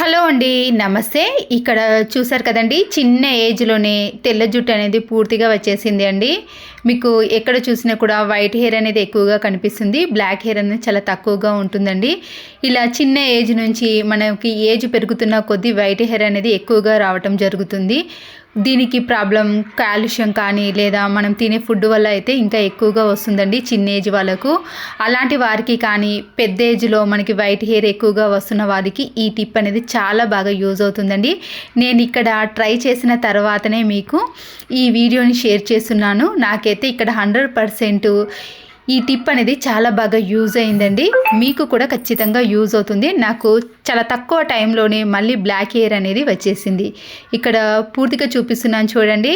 Hello అండి నమస్తే. ఇక్కడ చూసారు కదండి చిన్న ఏజ్లోనే తెల్ల జుట్టు అనేది పూర్తిగా వచ్చేసింది అండి. మీకు ఎక్కడ చూసినా కూడా వైట్ హెయిర్ అనేది ఎక్కువగా కనిపిస్తుంది. బ్లాక్ హెయిర్ అనేది చాలా తక్కువగా ఉంటుందండి. ఇలా చిన్న ఏజ్ నుంచి మనకి ఏజ్ పెరుగుతున్న కొద్దీ వైట్ హెయిర్ అనేది ఎక్కువగా రావటం జరుగుతుంది. దీనికి ప్రాబ్లం కాలుష్యం కానీ లేదా మనం తినే ఫుడ్ వల్ల అయితే ఇంకా ఎక్కువగా వస్తుందండి చిన్న ఏజ్ వాళ్ళకు. అలాంటి వారికి కానీ పెద్ద ఏజ్లో మనకి వైట్ హెయిర్ ఎక్కువగా వస్తున్న వారికి ఈ టిప్ అనేది చాలా బాగా యూజ్ అవుతుందండి. నేను ఇక్కడ ట్రై చేసిన తర్వాతనే మీకు ఈ వీడియోని షేర్ చేస్తున్నాను. నాకైతే ఇక్కడ హండ్రెడ్ పర్సెంట్ ఈ టిప్ అనేది చాలా బాగా యూజ్ అయిందండి. మీకు కూడా ఖచ్చితంగా యూజ్ అవుతుంది. నాకు చాలా తక్కువ టైంలోనే మళ్ళీ బ్లాక్ హెయిర్ అనేది వచ్చేసింది. ఇక్కడ పూర్తిగా చూపిస్తున్నాను చూడండి.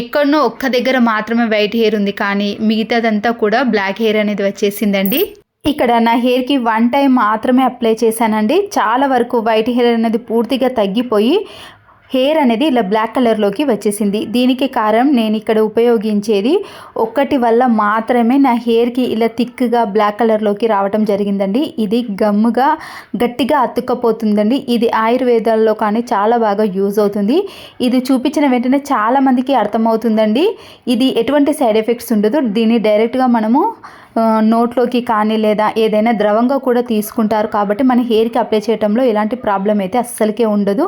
ఎక్కడనో ఒక్క దగ్గర మాత్రమే వైట్ హెయిర్ ఉంది. కానీ మిగతాదంతా కూడా బ్లాక్ హెయిర్ అనేది వచ్చేసిందండి. ఇక్కడ నా హెయిర్కి వన్ టైం మాత్రమే అప్లై చేశానండి. చాలా వరకు వైట్ హెయిర్ అనేది పూర్తిగా తగ్గిపోయి హెయిర్ అనేది ఇలా బ్లాక్ కలర్లోకి వచ్చేసింది. దీనికి కారణం నేను ఇక్కడ ఉపయోగించేది ఒక్కటి వల్ల మాత్రమే నా హెయిర్కి ఇలా థిక్గా బ్లాక్ కలర్లోకి రావటం జరిగిందండి. ఇది గమ్ముగా గట్టిగా అతుక్కపోతుందండి. ఇది ఆయుర్వేదాల్లో కానీ చాలా బాగా యూజ్ అవుతుంది. ఇది చూపించిన వెంటనే చాలామందికి అర్థమవుతుందండి. ఇది ఎటువంటి సైడ్ ఎఫెక్ట్స్ ఉండదు. దీన్ని డైరెక్ట్గా మనము నోట్లోకి కానీ లేదా ఏదైనా ద్రవంగా కూడా తీసుకుంటారు కాబట్టి మన హెయిర్కి అప్లై చేయడంలో ఎలాంటి ప్రాబ్లం అయితే అస్సలకే ఉండదు.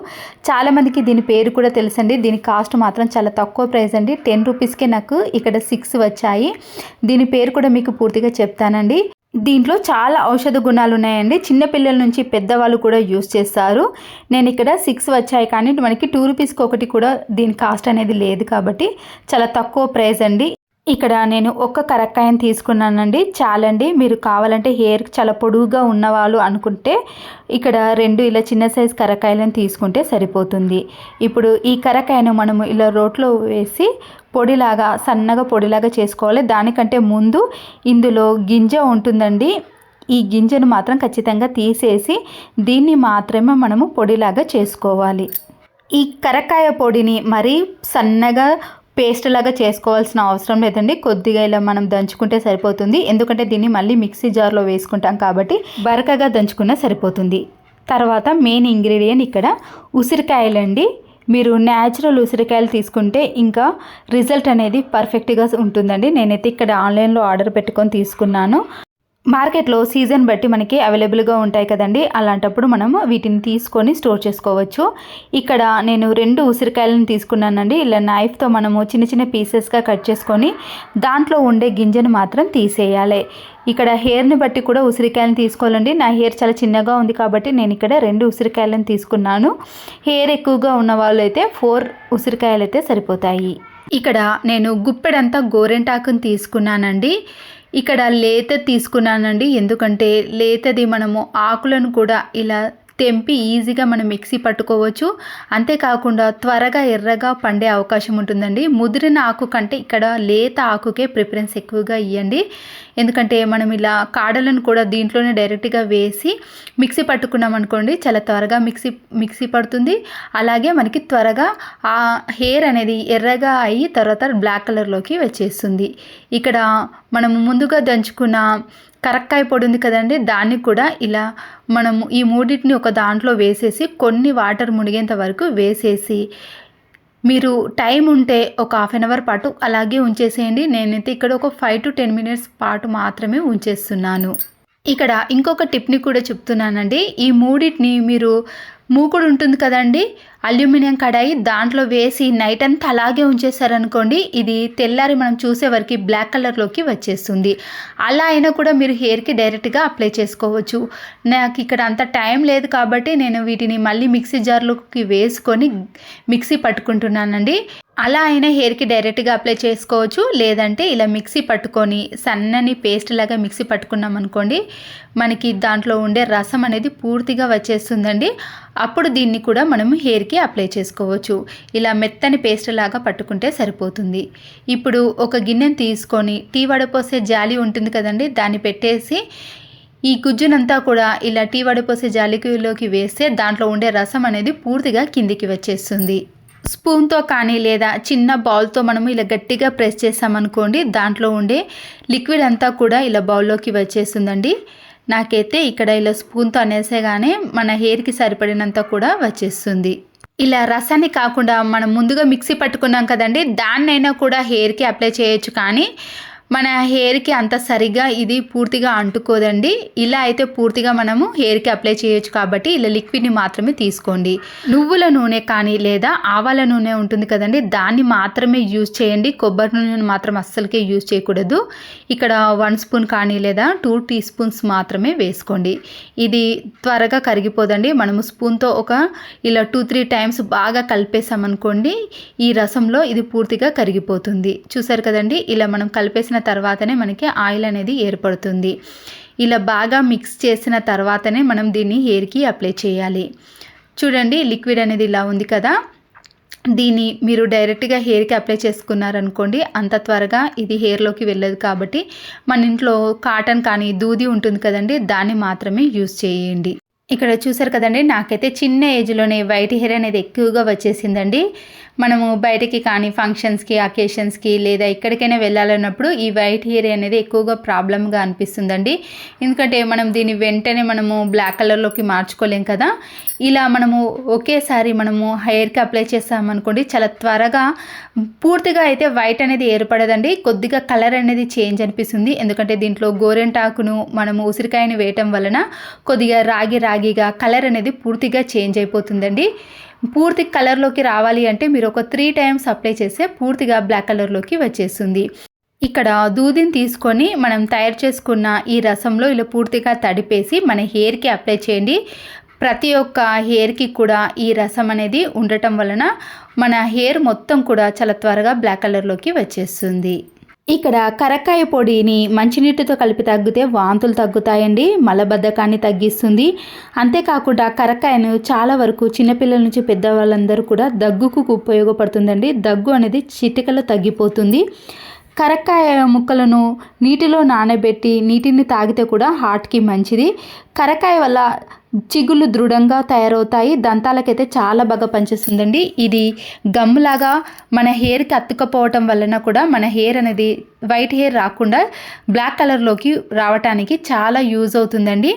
చాలామందికి దీని పేరు కూడా తెలుసండి. దీని కాస్ట్ మాత్రం చాలా తక్కువ ప్రైస్ అండి. టెన్ రూపీస్కే నాకు ఇక్కడ సిక్స్ వచ్చాయి. దీని పేరు కూడా మీకు పూర్తిగా చెప్తానండి. దీంట్లో చాలా ఔషధ గుణాలు ఉన్నాయండి. చిన్నపిల్లల నుంచి పెద్దవాళ్ళు కూడా యూస్ చేస్తారు. నేను ఇక్కడ సిక్స్ వచ్చాయి కానీ మనకి టూ రూపీస్కి ఒకటి కూడా దీని కాస్ట్ అనేది లేదు కాబట్టి చాలా తక్కువ ప్రైస్ అండి. ఇక్కడ నేను ఒక్క కరక్కాయని తీసుకున్నానండి. చాలండి. మీరు కావాలంటే హెయిర్ చాలా పొడువుగా ఉన్నవాళ్ళు అనుకుంటే ఇక్కడ రెండు ఇలా చిన్న సైజు కరక్కాయలను తీసుకుంటే సరిపోతుంది. ఇప్పుడు ఈ కరక్కాయను మనము ఇలా రోట్లో వేసి పొడిలాగా సన్నగా పొడిలాగా చేసుకోవాలి. దానికంటే ముందు ఇందులో గింజ ఉంటుందండి. ఈ గింజను మాత్రం ఖచ్చితంగా తీసేసి దీన్ని మాత్రమే మనము పొడిలాగా చేసుకోవాలి. ఈ కరక్కాయ పొడిని మరీ సన్నగా పేస్ట్ లాగా చేసుకోవాల్సిన అవసరం లేదండి. కొద్దిగా ఇలా మనం దంచుకుంటే సరిపోతుంది. ఎందుకంటే దీన్ని మళ్ళీ మిక్సీ జార్లో వేసుకుంటాం కాబట్టి బరకగా దంచుకున్నా సరిపోతుంది. తర్వాత మెయిన్ ఇంగ్రీడియంట్ ఇక్కడ ఉసిరికాయలండి మీరు న్యాచురల్ ఉసిరికాయలు తీసుకుంటే ఇంకా రిజల్ట్ అనేది పర్ఫెక్ట్గా ఉంటుందండి. నేనైతే ఇక్కడ ఆన్లైన్లో ఆర్డర్ పెట్టుకొని తీసుకున్నాను. మార్కెట్లో సీజన్ బట్టి మనకి అవైలబుల్గా ఉంటాయి కదండి. అలాంటప్పుడు మనం వీటిని తీసుకొని స్టోర్ చేసుకోవచ్చు. ఇక్కడ నేను రెండు ఉసిరికాయలను తీసుకున్నానండి. ఇలా నైఫ్తో మనము చిన్న చిన్న పీసెస్గా కట్ చేసుకొని దాంట్లో ఉండే గింజను మాత్రం తీసేయాలి. ఇక్కడ హెయిర్ని బట్టి కూడా ఉసిరికాయలను తీసుకోవాలండి. నా హెయిర్ చాలా చిన్నగా ఉంది కాబట్టి నేను ఇక్కడ రెండు ఉసిరికాయలను తీసుకున్నాను. హెయిర్ ఎక్కువగా ఉన్న వాళ్ళు అయితే ఫోర్ ఉసిరికాయలు అయితే సరిపోతాయి. ఇక్కడ నేను గుప్పెడంతా గోరెంటాకుని తీసుకున్నానండి. ఇక్కడ లేత తీసుకున్నానండి. ఎందుకంటే లేతది మనము ఆకులను కూడా ఇలా తెంపి ఈజీగా మనం మిక్సీ పట్టుకోవచ్చు. అంతేకాకుండా త్వరగా ఎర్రగా పండే అవకాశం ఉంటుందండి. ముదిరిన ఆకు కంటే ఇక్కడ లేత ఆకుకే ప్రిఫరెన్స్ ఎక్కువగా ఇవ్వండి ఎందుకంటే మనం ఇలా కాడలను కూడా దీంట్లోనే డైరెక్ట్గా వేసి మిక్సీ పట్టుకున్నాం అనుకోండి చాలా త్వరగా మిక్సీ మిక్సీ పడుతుంది. అలాగే మనకి త్వరగా ఆ హెయిర్ అనేది ఎర్రగా అయ్యి తర్వాత బ్లాక్ కలర్లోకి వచ్చేస్తుంది. ఇక్కడ మనం ముందుగా దంచుకున్న కరక్కాయ పొడి ఉంది కదండి దాన్ని కూడా ఇలా మనము ఈ మూడింటిని ఒక దాంట్లో వేసేసి కొన్ని వాటర్ మునిగేంత వరకు వేసేసి మీరు టైం ఉంటే ఒక హాఫ్ అన్ అవర్ పాటు అలాగే ఉంచేసేయండి. నేనైతే ఇక్కడ ఒక ఫైవ్ టు టెన్ మినిట్స్ పాటు మాత్రమే ఉంచేస్తున్నాను. ఇక్కడ ఇంకొక టిప్ని కూడా చెప్తున్నానండి. ఈ మూడింటిని మీరు మూకుడు ఉంటుంది కదండి. అల్యూమినియం కడాయి దాంట్లో వేసి నైట్ అంతా అలాగే ఉంచేసారనుకోండి ఇది తెల్లారి మనం చూసే వరకు బ్లాక్ కలర్లోకి వచ్చేస్తుంది. అలా అయినా కూడా మీరు హెయిర్కి డైరెక్ట్గా అప్లై చేసుకోవచ్చు. నాకు ఇక్కడ అంత టైం లేదు కాబట్టి నేను వీటిని మళ్ళీ మిక్సీ జార్లోకి వేసుకొని మిక్సీ పట్టుకుంటున్నానండి. అలా అయినా హెయిర్కి డైరెక్ట్గా అప్లై చేసుకోవచ్చు. లేదంటే ఇలా మిక్సీ పట్టుకొని సన్నని పేస్ట్ లాగా మిక్సీ పట్టుకున్నాం అనుకోండి మనకి దాంట్లో ఉండే రసం అనేది పూర్తిగా వచ్చేస్తుందండి. అప్పుడు దీన్ని కూడా మనం హెయిర్కి అప్లై చేసుకోవచ్చు. ఇలా మెత్తని పేస్ట్ లాగా పట్టుకుంటే సరిపోతుంది. ఇప్పుడు ఒక గిన్నెను తీసుకొని టీ వడపోసే జాలి ఉంటుంది కదండి దాన్ని పెట్టేసి ఈ గుజ్జునంతా కూడా ఇలా టీ వడపోసే జాలికిలోకి వేస్తే దాంట్లో ఉండే రసం అనేది పూర్తిగా కిందికి వచ్చేస్తుంది. స్పూన్తో కానీ లేదా చిన్న బౌల్తో మనము ఇలా గట్టిగా ప్రెస్ చేసామనుకోండి దాంట్లో ఉండే లిక్విడ్ అంతా కూడా ఇలా బౌల్లోకి వచ్చేస్తుందండి. నాకైతే ఇక్కడ ఇలా స్పూన్తో అనేసేగానే మన హెయిర్కి సరిపడినంత కూడా వచ్చేస్తుంది. ఇలా రసాన్ని కాకుండా మనం ముందుగా మిక్సీ పట్టుకున్నాం కదండి దాన్నైనా కూడా హెయిర్కి అప్లై చేయొచ్చు కానీ మన హెయిర్కి అంత సరిగా ఇది పూర్తిగా అంటుకోదండి. ఇలా అయితే పూర్తిగా మనము హెయిర్కి అప్లై చేయొచ్చు కాబట్టి ఇలా లిక్విడ్ని మాత్రమే తీసుకోండి. నువ్వుల నూనె కానీ లేదా ఆవాల నూనె ఉంటుంది కదండి దాన్ని మాత్రమే యూజ్ చేయండి. కొబ్బరి నూనెను మాత్రం అస్సలకే యూజ్ చేయకూడదు. ఇక్కడ వన్ స్పూన్ కానీ లేదా టూ టీ స్పూన్స్ మాత్రమే వేసుకోండి. ఇది త్వరగా కరిగిపోదండి. మనము స్పూన్తో ఒక ఇలా టూ త్రీ టైమ్స్ బాగా కలిపేసామనుకోండి ఈ రసంలో ఇది పూర్తిగా కరిగిపోతుంది. చూసారు కదండి ఇలా మనం కలిపేసిన తర్వాతనే మనకి ఆయిల్ అనేది ఏర్పడుతుంది. ఇలా బాగా మిక్స్ చేసిన తర్వాతనే మనం దీన్ని హెయిర్కి అప్లై చేయాలి. చూడండి లిక్విడ్ అనేది ఇలా ఉంది కదా. దీన్ని మీరు డైరెక్ట్గా హెయిర్కి అప్లై చేసుకున్నారనుకోండి అంత త్వరగా ఇది హెయిర్లోకి వెళ్ళదు కాబట్టి మన ఇంట్లో కాటన్ కానీ దూది ఉంటుంది కదండి దాన్ని మాత్రమే యూజ్ చేయండి. ఇక్కడ చూసారు కదండి నాకైతే చిన్న ఏజ్లోనే వైట్ హెయిర్ అనేది ఎక్కువగా వచ్చేసిందండి. మనము బయటికి కానీ ఫంక్షన్స్కి అకేషన్స్కి లేదా ఎక్కడికైనా వెళ్ళాలన్నప్పుడు ఈ వైట్ హెయిర్ అనేది ఎక్కువగా ప్రాబ్లమ్గా అనిపిస్తుందండి. ఎందుకంటే మనం దీన్ని వెంటనే మనము బ్లాక్ కలర్లోకి మార్చుకోలేం కదా. ఇలా మనము ఒకేసారి మనము హెయిర్కి అప్లై చేస్తామనుకోండి చాలా త్వరగా పూర్తిగా అయితే వైట్ అనేది ఏర్పడదండి. కొద్దిగా కలర్ అనేది చేంజ్ అనిపిస్తుంది. ఎందుకంటే దీంట్లో గోరెంటాకును మనము ఉసిరికాయని వేయటం వలన కొద్దిగా రాగి రాగిగా కలర్ అనేది పూర్తిగా చేంజ్ అయిపోతుందండి. పూర్తి కలర్లోకి రావాలి అంటే మీరు ఒక త్రీ టైమ్స్ అప్లై చేస్తే పూర్తిగా బ్లాక్ కలర్లోకి వచ్చేస్తుంది. ఇక్కడ దూదిని తీసుకొని మనం తయారు చేసుకున్న ఈ రసంలో ఇలా పూర్తిగా తడిపేసి మన హెయిర్కి అప్లై చేయండి. ప్రతి ఒక్క హెయిర్కి కూడా ఈ రసం అనేది ఉండటం వలన మన హెయిర్ మొత్తం కూడా చాలా త్వరగా బ్లాక్ కలర్లోకి వచ్చేస్తుంది. ఇక్కడ కరక్కాయ పొడిని మంచినీటితో కలిపి తగ్గితే వాంతులు తగ్గుతాయండి మలబద్ధకాన్ని తగ్గిస్తుంది. అంతేకాకుండా కరక్కాయను చాలా వరకు చిన్నపిల్లల నుంచి పెద్దవాళ్ళందరూ కూడా దగ్గుకు ఉపయోగపడుతుందండి. దగ్గు అనేది చిటికలో తగ్గిపోతుంది. కరక్కాయ ముక్కలను నీటిలో నానబెట్టి నీటిని తాగితే కూడా హార్ట్కి మంచిది. కరకాయ వల్ల చిగుళ్ళు దృఢంగా తయారవుతాయి. దంతాలకైతే చాలా బాగా పనిచేస్తుందండి. ఇది గమ్లాగా మన హెయిర్కి అతుకపోవటం వలన కూడా మన హెయిర్ అనేది వైట్ హెయిర్ రాకుండా బ్లాక్ కలర్లోకి రావటానికి చాలా యూజ్ అవుతుందండి.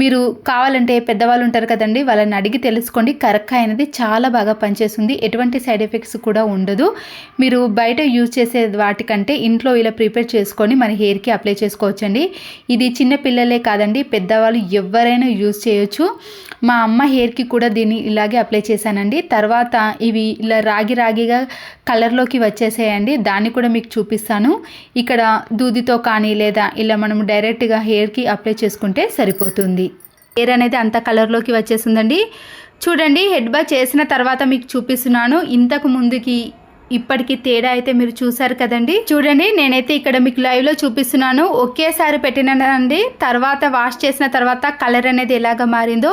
మీరు కావాలంటే పెద్దవాళ్ళు ఉంటారు కదండి వాళ్ళని అడిగి తెలుసుకోండి. కరక్కాయ అనేది చాలా బాగా పనిచేస్తుంది. ఎటువంటి సైడ్ ఎఫెక్ట్స్ కూడా ఉండదు. మీరు బయట యూజ్ చేసే వాటికంటే ఇంట్లో ఇలా ప్రిపేర్ చేసుకొని మన హెయిర్కి అప్లై చేసుకోవచ్చండి. ఇది చిన్న పిల్లలే కాదండి పెద్దవాళ్ళు ఎవరైనా యూజ్ చేయొచ్చు. మా అమ్మ హెయిర్కి కూడా దీన్ని ఇలాగే అప్లై చేశానండి. తర్వాత ఇవి ఇలా రాగి రాగిగా కలర్లోకి వచ్చేసేయండి. దాన్ని కూడా మీకు చూపిస్తాను. ఇక్కడ దూదితో కానీ లేదా ఇలా మనం డైరెక్ట్గా హెయిర్కి అప్లై చేసుకుంటే సరిపోతుంది. హెయిర్ అనేది అంత కలర్లోకి వచ్చేసిందండి. చూడండి హెడ్ బా చేసిన తర్వాత మీకు చూపిస్తున్నాను. ఇంతకు ముందుకి ఇప్పటికి తేడా అయితే మీరు చూసారు కదండి. చూడండి నేనైతే ఇక్కడ మీకు లైవ్లో చూపిస్తున్నాను. ఒకేసారి పెట్టినండి తర్వాత వాష్ చేసిన తర్వాత కలర్ అనేది ఎలాగ మారిందో.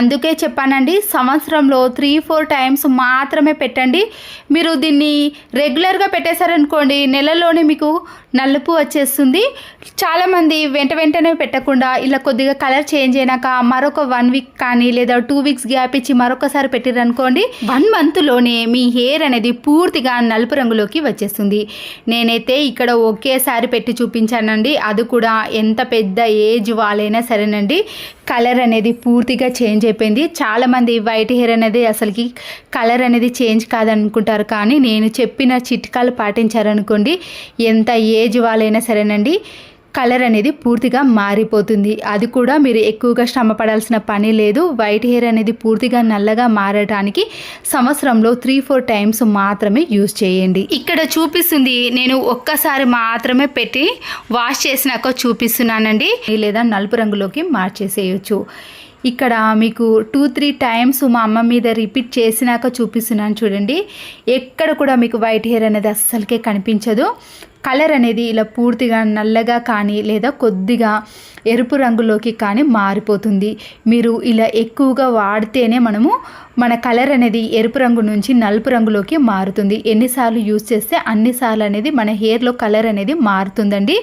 అందుకే చెప్పానండి సంవత్సరంలో త్రీ ఫోర్ టైమ్స్ మాత్రమే పెట్టండి. మీరు దీన్ని రెగ్యులర్గా పెట్టేశారనుకోండి నెలలోనే మీకు నలుపు వచ్చేస్తుంది. చాలామంది వెంట వెంటనే పెట్టకుండా ఇలా కొద్దిగా కలర్ చేంజ్ అయినాక మరొక వన్ వీక్ కానీ లేదా టూ వీక్స్ గ్యాప్ ఇచ్చి మరొకసారి పెట్టిరనుకోండి వన్ మంత్లోనే మీ హెయిర్ అనేది పూర్తిగా నలుపు రంగులోకి వచ్చేస్తుంది. నేనైతే ఇక్కడ ఒకేసారి పెట్టి చూపించానండి. అది కూడా ఎంత పెద్ద ఏజ్ వాళ్ళైనా సరేనండి. కలర్ అనేది పూర్తిగా చేంజ్ అయిపోయింది. చాలామంది వైట్ హెయిర్ అనేది అసలుకి కలర్ అనేది చేంజ్ కాదనుకుంటారు. కానీ నేను చెప్పిన చిట్కాలు పాటించారనుకోండి ఎంత ఏజ్ వాళ్ళైనా సరేనండి. కలర్ అనేది పూర్తిగా మారిపోతుంది. అది కూడా మీరు ఎక్కువగా శ్రమ పడాల్సిన పని లేదు. వైట్ హెయిర్ అనేది పూర్తిగా నల్లగా మారడానికి సంవత్సరంలో త్రీ ఫోర్ టైమ్స్ మాత్రమే యూజ్ చేయండి. ఇక్కడ చూపిస్తుంది నేను ఒక్కసారి మాత్రమే పెట్టి వాష్ చేసినాక చూపిస్తున్నానండి. లేదా నలుపు రంగులోకి మార్చేసేయచ్చు. ఇక్కడ మీకు టూ త్రీ టైమ్స్ మా అమ్మ మీద రిపీట్ చేసినాక చూపిస్తున్నాను చూడండి. ఎక్కడ కూడా మీకు వైట్ హెయిర్ అనేది అస్సలకే కనిపించదు. కలర్ అనేది ఇలా పూర్తిగా నల్లగా కానీ లేదా కొద్దిగా ఎరుపు రంగులోకి కానీ మారిపోతుంది. మీరు ఇలా ఎక్కువగా వాడితేనే మనము మన కలర్ అనేది ఎరుపు రంగు నుంచి నలుపు రంగులోకి మారుతుంది. ఎన్నిసార్లు యూజ్ చేస్తే అన్నిసార్లు అనేది మన హెయిర్లో కలర్ అనేది మారుతుందండి.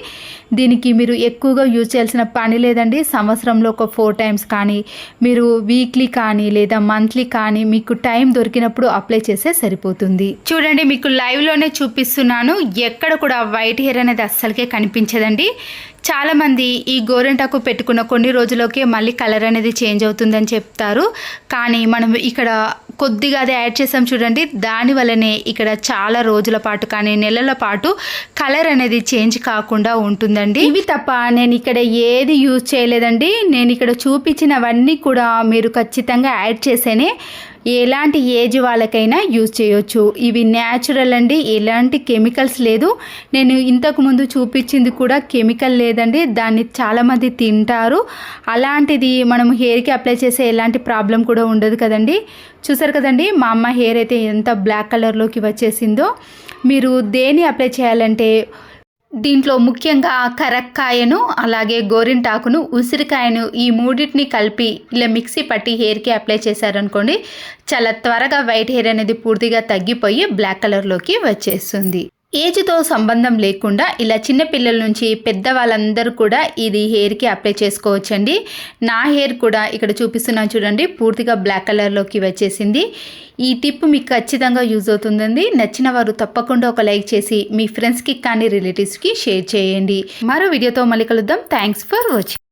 దీనికి మీరు ఎక్కువగా యూజ్ చేయాల్సిన పని లేదండి. సంవత్సరంలో ఒక ఫోర్ టైమ్స్ కానీ మీరు వీక్లీ కానీ లేదా మంత్లీ కానీ మీకు టైం దొరికినప్పుడు అప్లై చేస్తే సరిపోతుంది. చూడండి మీకు లైవ్లోనే చూపిస్తున్నాను. ఎక్కడ కూడా వైట్ హెయిర్ అనేది అస్సలకే కనిపించదండి. చాలామంది ఈ గోరెంటాకు పెట్టుకున్న కొన్ని రోజులకే మళ్ళీ కలర్ అనేది చేంజ్ అవుతుందని చెప్తారు. కానీ మనం ఇక్కడ కొద్దిగా అది యాడ్ చేసాం చూడండి. దానివల్లనే ఇక్కడ చాలా రోజుల పాటు కానీ నెలల పాటు కలర్ అనేది చేంజ్ కాకుండా ఉంటుందండి. ఇవి తప్ప నేను ఇక్కడ ఏది యూజ్ చేయలేదండి. నేను ఇక్కడ చూపించినవన్నీ కూడా మీరు ఖచ్చితంగా యాడ్ చేసేనే ఎలాంటి ఏజ్ వాళ్ళకైనా యూజ్ చేయొచ్చు. ఇవి న్యాచురల్ అండి ఎలాంటి కెమికల్స్ లేదు. నేను ఇంతకుముందు చూపించింది కూడా కెమికల్ లేదండి దాన్ని చాలామంది తింటారు. అలాంటిది మనం హెయిర్కి అప్లై చేసే ఎలాంటి ప్రాబ్లం కూడా ఉండదు కదండి. చూసారు కదండి మా అమ్మ హెయిర్ అయితే ఎంత బ్లాక్ కలర్లోకి వచ్చేసిందో. మీరు దేని అప్లై చేయాలంటే దీంట్లో ముఖ్యంగా కరక్కాయను అలాగే గోరింటాకును ఉసిరికాయను ఈ మూడింటిని కలిపి ఇలా మిక్సీ పట్టి హెయిర్కి అప్లై చేశారనుకోండి చాలా త్వరగా వైట్ హెయిర్ అనేది పూర్తిగా తగ్గిపోయి బ్లాక్ కలర్లోకి వచ్చేస్తుంది. ఏజ్తో సంబంధం లేకుండా ఇలా చిన్న పిల్లల నుంచి పెద్ద వాళ్ళందరూ కూడా ఇది హెయిర్కి అప్లై చేసుకోవచ్చండి. నా హెయిర్ కూడా ఇక్కడ చూపిస్తున్నాను చూడండి. పూర్తిగా బ్లాక్ కలర్లోకి వచ్చేసింది. ఈ టిప్ మీకు ఖచ్చితంగా యూజ్ అవుతుందండి. నచ్చిన వారు తప్పకుండా ఒక లైక్ చేసి మీ ఫ్రెండ్స్కి కానీ రిలేటివ్స్కి షేర్ చేయండి. మరో వీడియోతో మళ్ళీ కలుద్దాం. Thanks for watching.